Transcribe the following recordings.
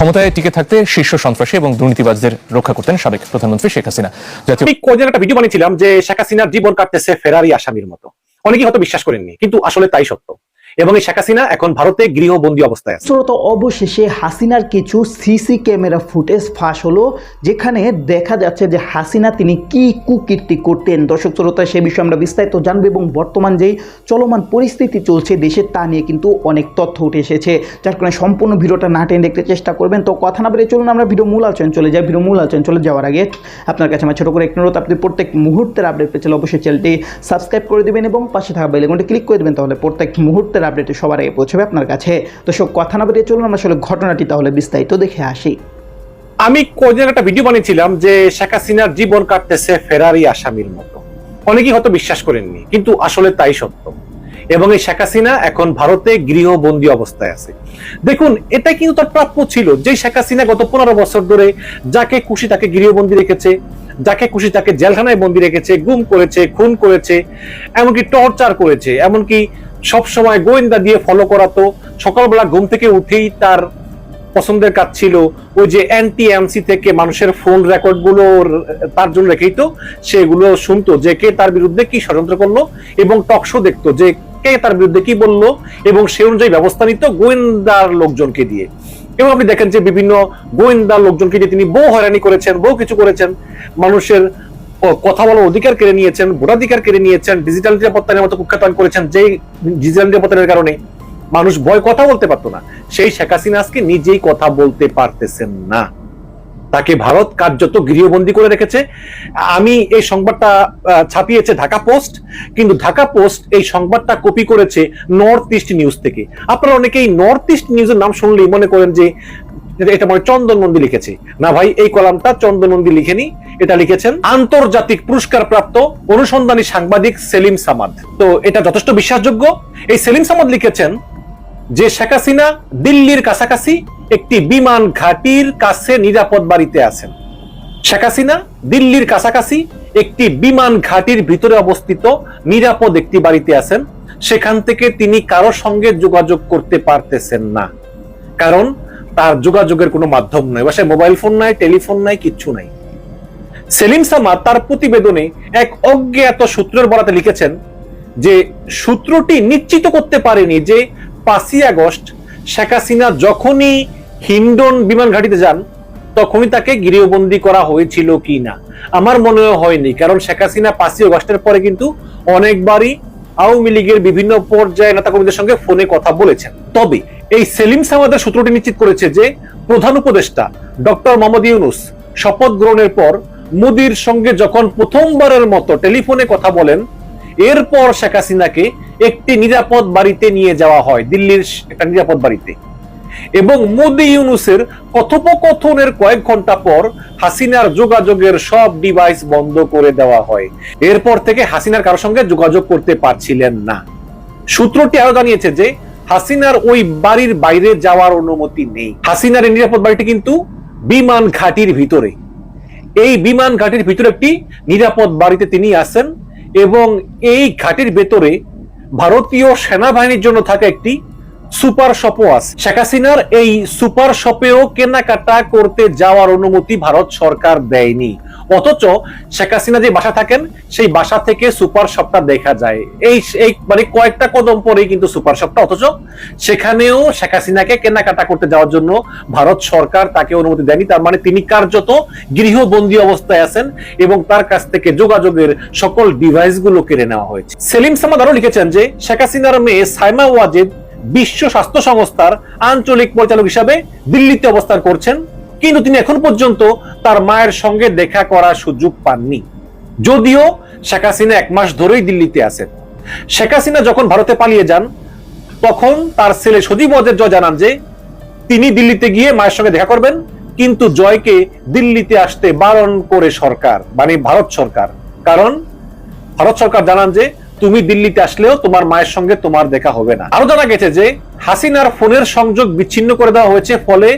ক্ষমতায় টিকে থাকতে শীর্ষ সন্ত্রাসী এবং দুর্নীতিবাজদের রক্ষা করতেন সাবেক প্রধানমন্ত্রী শেখ হাসিনা। জাতীয় কদিন একটা ভিডিও বানিয়েছিলাম যে শেখ হাসিনার জীবন কাটতেছে ফেরারি আসামির মতো। অনেকেই হয়তো বিশ্বাস করেননি, কিন্তু আসলে তাই সত্য। এবং এই শেখ হাসিনা এখন ভারতে গৃহবন্দী অবস্থায় আছে। শ্রোত অবশেষে হাসিনার কিছু সিসি ক্যামেরা ফুটেজ ফাঁস হলো, যেখানে দেখা যাচ্ছে যে হাসিনা তিনি কি কুকীর্তি করতেন। দর্শক শ্রোতা, সে বিষয়ে আমরা বিস্তারিত জানব এবং বর্তমান যেই চলমান পরিস্থিতি চলছে দেশের তা নিয়ে কিন্তু অনেক তথ্য উঠে এসেছে। যার কারণে সম্পূর্ণ ভিডিওটা না টেনে দেখতে চেষ্টা করবেন। তো কথা না বেরিয়ে চলুন, আমরা ভিডিও মূল আলোচনা চলে যাই। ভিডিও মূল আলোচনা চলে যাওয়ার আগে আপনার কাছে আমার ছোটো করে একটি অনুরোধ, আপনি প্রত্যেক মুহূর্তের আপডেট পেয়েছে অবশ্যই চ্যানেলটি সাবস্ক্রাইব করে দেবেন এবং পাশে থাকা বেলেগনটি ক্লিক করে দেবেন, তাহলে প্রত্যেক মুহূর্তের আপডেটে সবার আগে পৌঁছবে আপনার কাছে। তো সব কথা না বেরিয়ে চলুন আসলে ঘটনাটি তাহলে বিস্তারিত দেখে আসি। আমি কদিন একটা ভিডিও বানিয়েছিলাম যে শেখ হাসিনার জীবন কাটতেছে ফেরারি আসামির মতো। অনেকেই হয়তো বিশ্বাস করেননি, কিন্তু আসলে তাই সত্য। এবং এই শেখ হাসিনা এখন ভারতে গৃহবন্দী অবস্থায় আছে। দেখুন, এটা কিন্তু তার প্রাপ্য ছিল যে শেখ হাসিনা গত পনেরো বছর ধরে যাকে খুশি তাকে গৃহবন্দী রেখেছে, যাকে খুশি তাকে জেলখানায় বন্দি রেখেছে, গুম করেছে, খুন করেছে, এমনকি টর্চার করেছে, এমনকি সব সময় গোয়েন্দা দিয়ে ফলো করাতো। সকালবেলা ঘুম থেকে উঠেই তার পছন্দের কাজ ছিল ওই যে অ্যান্টি এমসি থেকে মানুষের ফোন রেকর্ডগুলো তার জন্য রেখেই তো সেগুলো শুনতো যে কে তার বিরুদ্ধে কি ষড়যন্ত্র করল এবং টকশো দেখতো যে কে তার বিরুদ্ধে কি বলল এবং সে অনুযায়ী ব্যবস্থা নিত গোয়েন্দার লোকজনকে দিয়ে। এবং আপনি দেখেন যে বিভিন্ন গোয়েন্দা লোকজনকে দিয়ে তিনি বহু হয়রানি করেছেন, বহু কিছু করেছেন। মানুষের কথা বলার অধিকার কেড়ে নিয়েছেন, ভোটাধিকার কেড়ে নিয়েছেন ডিজিটাল নিরাপত্তার মতো কুখ্যাতন করেছেন, যেই ডিজিটাল নিরাপত্তার কারণে মানুষ ভয় কথা বলতে পারতো না। সেই শেখ হাসিনা আজকে নিজেই কথা বলতে পারতেছেন না। তাকে ভারত কার্যত গৃহবন্দী করে রেখেছে। আমি এই সংবাদটা ছাপিয়েছে ঢাকা পোস্ট, কিন্তু ঢাকা পোস্ট এই সংবাদটা কপি করেছে নর্থ ইস্ট নিউজ থেকে। আপনারা অনেকেই নর্থ ইস্ট নিউজের নাম শুনলেই মনে করেন যে এটা- মানে চন্দন লিখেছে। না ভাই, এই কলামটা চন্দন লিখেনি, এটা লিখেছেন আন্তর্জাতিক পুরস্কার প্রাপ্ত অনুসন্ধানী সাংবাদিক সেলিম সামাদ। তো এটা যথেষ্ট বিশ্বাসযোগ্য। এই সেলিম সামাদ লিখেছেন, যে শেখ হাসিনা দিল্লির কাছাকাছি একটি বিমান ঘাটির কাছে নিরাপদ বাড়িতে আছেন। শেখ হাসিনা দিল্লির কাছাকাছি একটি বিমান ঘাটির ভিতরে অবস্থিত নিরাপদ একটি বাড়িতে আছেন। সেখান থেকে তিনি কারও সঙ্গে যোগাযোগ করতে পারতেছেন না। কারণ তার যোগাযোগের কোনো মাধ্যম নাই। বাসায় মোবাইল ফোন নাই টেলিফোন নাই, কিচ্ছু নাই। সেলিম সামাদ তার প্রতিবেদনে এক অজ্ঞাত সূত্রের বরাতে লিখেছেন যে, সূত্রটি নিশ্চিত করতে পারেনি যে পাঁচই আগস্ট শেখ হাসিনা যখনই হিন্ডন বিমান ঘাটিতে যান, তখনই তাকে গৃহবন্দী করা হয়েছিল কি না আমার মনে হয়নি, কারণ শেখ হাসিনা পাঁচই আগস্টের পরে কিন্তু অনেকবারই আওয়ামী লীগের বিভিন্ন পর্যায়ে নেতাকর্মীদের সঙ্গে ফোনে কথা বলেছেন। তবে এই সেলিম সামাদের সূত্রটি নিশ্চিত করেছে যে প্রধান উপদেষ্টা ডক্টর মোহাম্মদ ইউনুস শপথ গ্রহণের পর মোদির সঙ্গে যখন প্রথমবারের মতো টেলিফোনে কথা বলেন, এরপর শেখ হাসিনাকে একটি নিরাপদ বাড়িতে নিয়ে যাওয়া হয়, দিল্লির একটা নিরাপদ বাড়িতে। এবং মোদি ইউনুসের কথোপকথনের কয়েক ঘণ্টা পর হাসিনার যোগাযোগের সব ডিভাইস বন্ধ করে দেওয়া হয়। এরপর থেকে হাসিনার কারোর সঙ্গে যোগাযোগ করতে পারছিলেন না। সূত্রটি আরও জানিয়েছে যে, হাসিনার ওই বাড়ির বাইরে যাওয়ার অনুমতি নেই। হাসিনার এই নিরাপদ বাড়িটি কিন্তু বিমান ঘাটির ভিতরে। এই বিমান ঘাটির ভিতরে একটি নিরাপদ বাড়িতে তিনি আছেন এবং এই ঘাটির ভেতরে ভারতীয় সেনাবাহিনীর জন্য থাকা একটি সুপার শপও আছে। শেখ হাসিনার এই সুপার শপেও কেনাকাটা করতে যাওয়ার অনুমতি ভারত সরকার দেয়নি। অথচ শেখ হাসিনা যে বাসা থাকেন, সেই বাসা থেকে সুপার শপটা দেখা যায়। এই এই মানে কয়েকটা কদম পরেই কিন্তু সুপার শপটা। অথচ সেখানেও শেখ হাসিনাকে কেনাকাটা করতে যাওয়ার জন্য ভারত সরকার তাকে অনুমতি দেয়নি। তার মানে তিনি কার্যত গৃহবন্দী অবস্থায় আছেন এবং তার কাছ থেকে যোগাযোগের সকল ডিভাইসগুলো কেড়ে নেওয়া হয়েছে। সেলিম সামাদ আরও লিখেছেন যে, শেখ হাসিনার মেয়ে সাইমা ওয়াজেদ বিশ্ব স্বাস্থ্য সংস্থার আঞ্চলিক পরিচালক হিসাবে দিল্লিতে অবস্থান করছেন, কিন্তু তিনি এখন পর্যন্ত তার মায়ের সঙ্গে দেখা করার সুযোগ পাননি। যদিও শেখ হাসিনা এক মাস ধরেই দিল্লিতে আছেন। শেখ হাসিনা যখন ভারতে পালিয়ে যান, তখন তার ছেলে সজীব ওয়াজেদ জয় জানান যে, তিনি দিল্লিতে গিয়ে মায়ের সঙ্গে দেখা করবেন, কিন্তু জয়কে দিল্লিতে আসতে বারণ করে সরকার মানে ভারত সরকার। কারণ ভারত সরকার জানান যে তুমি দিল্লিতে আসলেও তোমার মায়ের সঙ্গে তোমার দেখা হবে না। আরও জানা গেছে যে হাসিনার ফোনের সংযোগ বিচ্ছিন্ন করে দেওয়া হয়েছে, ফলে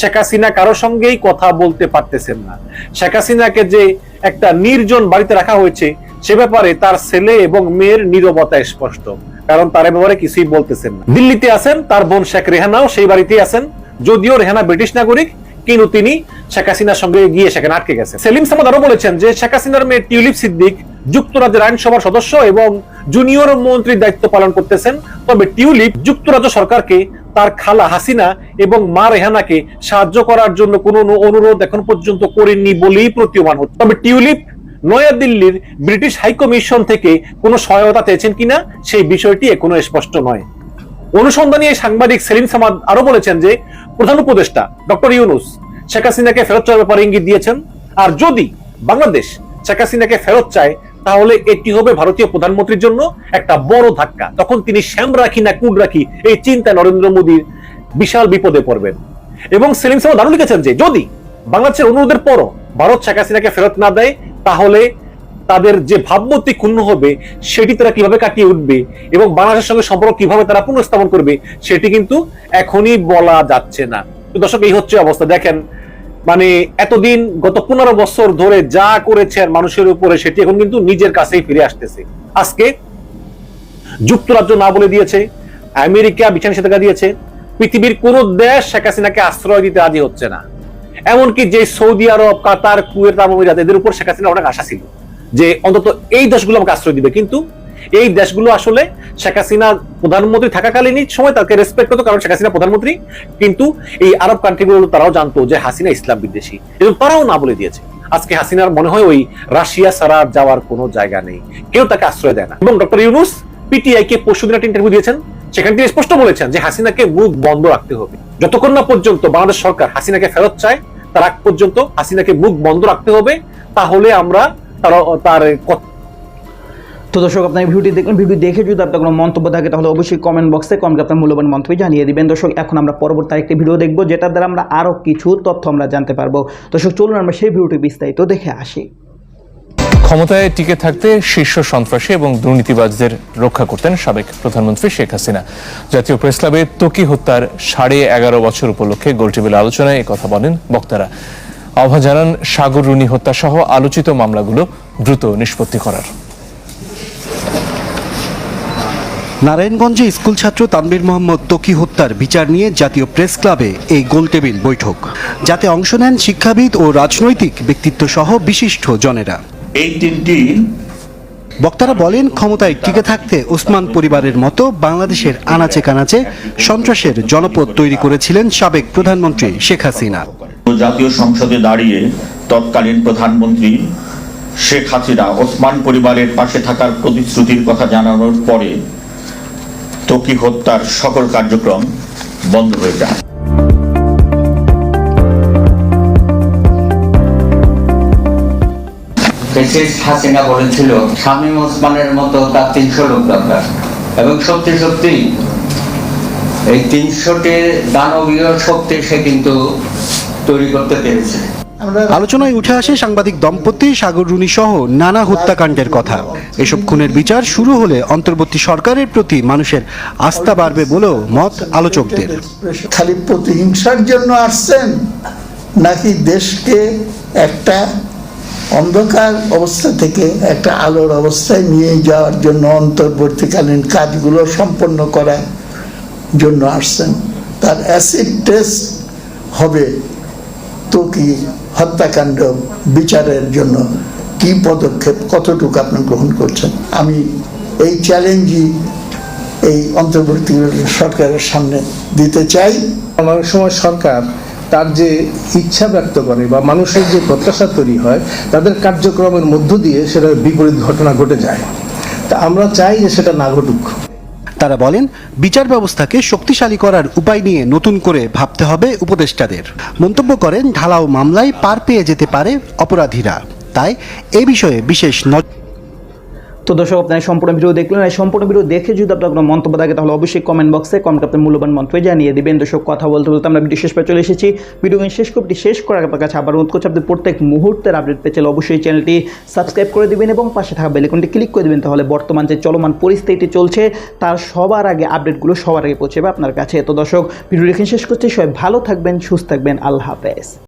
শেখ হাসিনা কারও সঙ্গেই কথা বলতে পারতেছেন না। শেখ হাসিনাকে যে একটা নির্জন বাড়িতে রাখা হয়েছে, সে ব্যাপারে তার ছেলে এবং মেয়ের নীরবতা স্পষ্ট, কারণ তার ব্যাপারে কিছুই বলতেছেন না। দিল্লিতে আছেন, তার বোন শেখ রেহানাও সেই বাড়িতেই আছেন, যদিও রেহানা ব্রিটিশ নাগরিক, কিন্তু তিনি শেখ হাসিনার সঙ্গে গিয়ে সেখানে আটকে গেছে সেলিম সামাদ আরও বলেছেন যে শেখ হাসিনার মেয়ে টিউলিপ সিদ্দিক যুক্তরাজ্যের আইনসভার সদস্য এবং জুনিয়র মন্ত্রীর দায়িত্ব পালন করতেছেন। তবে টিউলিপ যুক্তরাজ্য সরকারকে তার খালা হাসিনা এবং মা রেহানাকে সাহায্য করার জন্য কোনো অনুরোধ এখন পর্যন্ত করেননি বলেই প্রতীয়মান হচ্ছে। তবে টিউলিপ নয়াদিল্লির ব্রিটিশ হাইকমিশন থেকে কোনো সহায়তা চেয়েছেন কিনা সেই বিষয়টি এখনও স্পষ্ট নয়। অনুসন্ধানী সাংবাদিক সেলিম সামাদ আরও বলেছেন যে, প্রধান উপদেষ্টা ডক্টর ইউনুস শেখ হাসিনাকে ফেরত চাওয়ার ব্যাপারে ইঙ্গিত দিয়েছেন। আর যদি বাংলাদেশ শেখ হাসিনাকে ফেরত চায় তাহলে এটি হবে ভারতীয় প্রধানমন্ত্রীর জন্য একটা বড় ধাক্কা। তখন তিনি শ্যাম রাখি না কুড রাখি, এই চিন্তা নরেন্দ্র মোদীর বিশাল বিপদে পড়বেন। এবং সেলিম সামাদ আরও লিখেছেন যে, যদি বাংলাদেশের অনুরোধের পরও ভারত শেখ হাসিনাকে ফেরত না দেয়, তাহলে তাদের যে ভাবমূর্তি ক্ষুণ্ণ হবে, সেটি তারা কীভাবে কাটিয়ে উঠবে এবং বাংলাদেশের সঙ্গে সম্পর্ক কীভাবে তারা পুনঃস্থাপন করবে, সেটি কিন্তু এখনই বলা যাচ্ছে না। দর্শক, এই হচ্ছে অবস্থা। দেখেন মানে এতদিন গত পনেরো বছর ধরে যা করেছেন মানুষের উপরে সেটি এখন কিন্তু নিজের কাছেই ফিরে আসতেছে। আজকে যুক্তরাজ্য না বলে দিয়েছে, আমেরিকা বিছানা নিষেধাজ্ঞা দিয়েছে, পৃথিবীর কোন দেশ শেখ হাসিনাকে আশ্রয় দিতে রাজি হচ্ছে না। এমনকি যে সৌদি আরব, কাতার, কুয়েত আমিরাত এদের উপর শেখ হাসিনা অনেক আশা ছিল যে অন্তত এই দেশগুলো আমাকে আশ্রয় দিবে। কিন্তু এই দেশগুলো আসলে শেখ হাসিনা প্রধানমন্ত্রী থাকাকালীনই সময় তাকে রেসপেক্ট করতো, কারণ শেখ হাসিনা প্রধানমন্ত্রী। কিন্তু এই আরব কান্ট্রিগুলো তারাও জানতো যে হাসিনা ইসলাম বিদ্বেষী। এবং তারাও না বলে দিয়েছে। আজকে হাসিনার মনে হয় ওই রাশিয়া ছাড়া যাওয়ার কোনো জায়গা নেই। কেউ তাকে আশ্রয় দেয় না। এবং ডক্টর ইউনুস পিটিআই কে পরশুদিন একটা ইন্টারভিউ দিয়েছেন। সেখানে তিনি স্পষ্ট বলেছেন যে হাসিনাকে মুখ বন্ধ রাখতে হবে। যতক্ষণ না পর্যন্ত বাংলাদেশ সরকার হাসিনাকে ফেরত চায়, তার আগ পর্যন্ত হাসিনাকে মুখ বন্ধ রাখতে হবে। তাহলে আমরা তার তার তো দর্শক, আপনার ভিডিওটি দেখবেন। ভিডিও দেখে যদি আপনার কোনো মন্তব্য থাকে, তাহলে অবশ্যই কমেন্ট বক্সে কমেন্ট আপনার মূল্যবান মন্তব্য জানিয়ে দিবেন। দর্শক, এখন আমরা পরবর্তী আরেকটি ভিডিও দেখব, যেটার দ্বারা আমরা আরও কিছু তথ্য আমরা জানতে পারব। দর্শক, চলুন আমরা সেই ভিডিওটি বিস্তারিত দেখে আসি। ক্ষমতায় টিকে থাকতে শীর্ষ সন্ত্রাসী এবং দুর্নীতিবাজদের রক্ষা করতেন সাবেক প্রধানমন্ত্রী শেখ হাসিনা। জাতীয় প্রেস ক্লাবে তকি হত্যার সাড়ে এগারো বছর উপলক্ষে গোলটেবিল আলোচনায় কথা বলেন বক্তারা। আহ্বান জানান সাগর রুনি হত্যা সহ আলোচিত মামলাগুলো দ্রুত নিষ্পত্তি করার। নারায়ণগঞ্জে স্কুল ছাত্র তানবীর মোহাম্মদ তকি হত্যার বিচার নিয়ে জাতীয় প্রেস ক্লাবে এই গোলটেবিল বৈঠক যাতে অংশ নেন শিক্ষাবিদ ও রাজনৈতিক ব্যক্তিত্ব সহ বিশিষ্ট জনেরা। এই তিনটি বক্তারা বলেন ক্ষমতায় টিকে থাকতে ওসমান পরিবারের মতো বাংলাদেশের আনাচে কানাচে সন্ত্রাসের জনপদ তৈরি করেছিলেন সাবেক প্রধানমন্ত্রী শেখ হাসিনা। জাতীয় সংসদে দাঁড়িয়ে তৎকালীন প্রধানমন্ত্রী শেখ হাসিনা ওসমান পরিবারের পাশে থাকার প্রতিশ্রুতির কথা জানানোর পরে তকি হত্যার সকল কার্যক্রম বন্ধ হয়ে যায়। হাসিনা বলেছিল ওসমানের মতো তার তিনশো লোক দরকার। এবং সত্যি সত্যি এই তিনশোটি দানবীয় শক্তি সে কিন্তু তৈরি করতে পেরেছে। আলোচনায় উঠে আসে সাংবাদিক দম্পতি সাগর রুনি সহ নানা হত্যাকাণ্ডের কথা। এসব খুনের বিচার শুরু হলে অন্তর্বর্তী সরকারের প্রতি মানুষের আস্থা বাড়বে বলেও মত আলোচকদের। খালি প্রতিহিংসার জন্য আসছেন, নাকি দেশকে একটা অন্ধকার অবস্থা থেকে একটা আলোর অবস্থায় নিয়ে যাওয়ার জন্য অন্তর্বর্তীকালীন কাজগুলো সম্পন্ন করার জন্য আসছেন? তার অ্যাসিড টেস্ট হবে। তো কি হত্যাকাণ্ড বিচারের জন্য কি পদক্ষেপ, কতটুকু আপনি গ্রহণ করছেন? আমি এই চ্যালেঞ্জই এই অন্তর্বর্তী সরকারের সামনে দিতে চাই। অনেক সময় সরকার তার যে ইচ্ছা ব্যক্ত করে বা মানুষের যে প্রত্যাশা তৈরি হয়, তাদের কার্যক্রমের মধ্য দিয়ে সেটা বিপরীত ঘটনা ঘটে যায়। তা আমরা চাই যে সেটা না ঘটুক। তারা বলেন, বিচার ব্যবস্থাকে শক্তিশালী করার উপায় নিয়ে নতুন করে ভাবতে হবে উপদেষ্টাদের। মন্তব্য করেন, ঢালাও মামলায় পার পেয়ে যেতে পারে অপরাধীরা। তাই এ বিষয়ে বিশেষ নজর তো দর্শক, আপনার সম্পূর্ণ ভিডিও দেখলেন। এই সম্পূর্ণ ভিডিও দেখে যদি আপনার কোনো মন্তব্য থাকে, তাহলে অবশ্যই কমেন্ট বক্সে কমেন্ট আপনার মূল্যবান মন্তব্য জানিয়ে দিবেন। দর্শক, কথা বলতে বলতে আমরা ভিডিও শেষ পে চলে এসেছি। ভিডিও শেষ করতে শেষ করার আপনার কাছে আবার অনুরোধ করছি, আপনি প্রত্যেক মুহূর্তের আপডেট পেয়ে চাইলে অবশ্যই চ্যানেলটি সাবস্ক্রাইব করে দেবেন এবং পাশে থাকা বেলেকনটি ক্লিক করে দেবেন, তাহলে বর্তমান যে চলমান পরিস্থিতি চলছে, তার সবার আগে আপডেটগুলো সবার আগে পৌঁছবে আপনার কাছে। তো দর্শক, ভিডিও শেষ করছি। সবাই ভালো থাকবেন, সুস্থ থাকবেন। আল্লাহ হাফেজ।